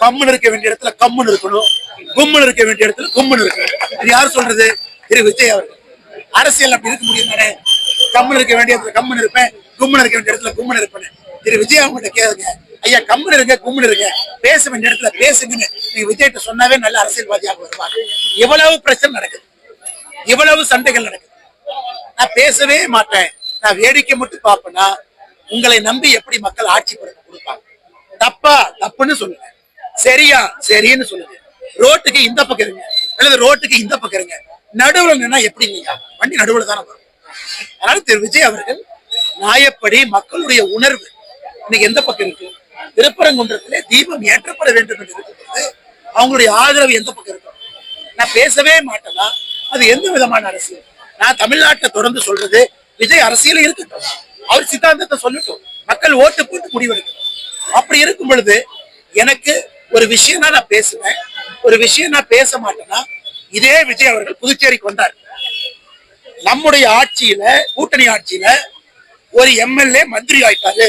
கம்முன்னு இருக்க வேண்டிய இடத்துல கம்முன்னு இருக்கணும். கும்முன்னு இருக்க வேண்டிய இடத்துல கும்முன்னு இருக்கணும். இது யார் சொல்றது? திரு விஜய் அவர்கள். அரசியல் அப்படி இருக்க முடியும் தானே? கம்முன்னு இருக்க வேண்டிய இடத்துல கம்முன்னு இருப்பேன். கும்முன்னு இருக்க வேண்டிய இடத்துல கும்முன்னு இருப்பேன். திரு விஜய் அவங்கள்ட்ட கேளுங்க. ஐயா கம்முன்னு இருங்க கும்முன்னு இருங்க. பேச வேண்டிய இடத்துல பேசுங்கன்னு நீங்க விஜய்கிட்ட சொன்னாவே நல்ல அரசியல்வாதியாக வருவாங்க இவ்வளவு பிரச்சனை நடக்குது. இவ்வளவு சண்டைகள் நடக்குது. நான் பேசவே மாட்டேன். நான் வேடிக்கை மட்டும் பார்ப்பேன்னா உங்களை நம்பி எப்படி மக்கள் ஆட்சி கொடுப்பாங்க? தப்பா? தப்புன்னு சொல்லுவேன் சரியா? சரின்னு சொல்லுங்க. ரோட்டுக்கு இந்த பக்கம் இருங்க. அல்லது ரோட்டுக்கு இந்த பக்கம் இருங்க. நடுவுல நின்னா எப்படி இல்லையா வண்டி நடுவுல தானே வரும். அதனால திரு. விஜய் அவர்கள் நியாயப்படி மக்களுடைய உணர்வு இன்னைக்கு எந்த பக்கம் இருக்கு? திருப்பரங்குன்றத்திலே தீபம் ஏற்றப்பட வேண்டும் என்று இருக்கும்போது அவங்களுடைய ஆதரவு எந்த பக்கம் இருக்கும்? நான் பேசவே மாட்டேன்னா அது எந்த விதமான அரசியல் நான் தமிழ்நாட்டை தொடர்ந்து சொல்றது விஜய் அரசியல் இருக்கட்டும். அவர் சித்தாந்தத்தை சொல்லட்டும். மக்கள் ஓட்டு போட்டு முடிவெடுக்கணும் அப்படி இருக்கும் பொழுது எனக்கு ஒரு விஷயம் நான் பேசுவேன் ஒரு விஷயம் நான் பேச மாட்டேன்னா இதே விஜய் அவர்கள் புதுச்சேரிக்கு வந்தார். நம்முடைய ஆட்சியில கூட்டணி ஆட்சியில ஒரு எம்எல்ஏ மந்திரி ஆயிட்டாரு.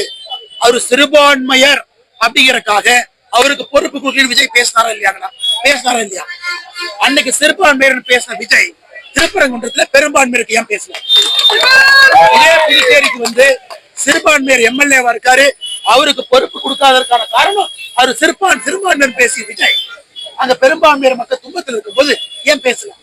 அவரு சிறுபான்மையர் அப்படிங்கறக்காக அவருக்கு பொறுப்பு கொடுக்க விஜய் பேசினாரா இல்லையாங்களா பேசினாரா இல்லையா? அன்னைக்கு சிறுபான்மையர் பேசின விஜய் திருப்பரங்குன்றத்துல பெரும்பான்மையருக்கு ஏன் பேசல? இதே புதுச்சேரிக்கு வந்து சிறுபான்மையர் எம்எல்ஏவா இருக்காரு. அவருக்கு பொறுப்பு கொடுக்காததற்கான காரணம் அவர் சிறுபான் சிறுபான்மையர் பேசிய விஜய் அந்த பெரும்பான்மையர் மக்கள் துன்பத்தில் இருக்கும்போது ஏன் பேசலாம்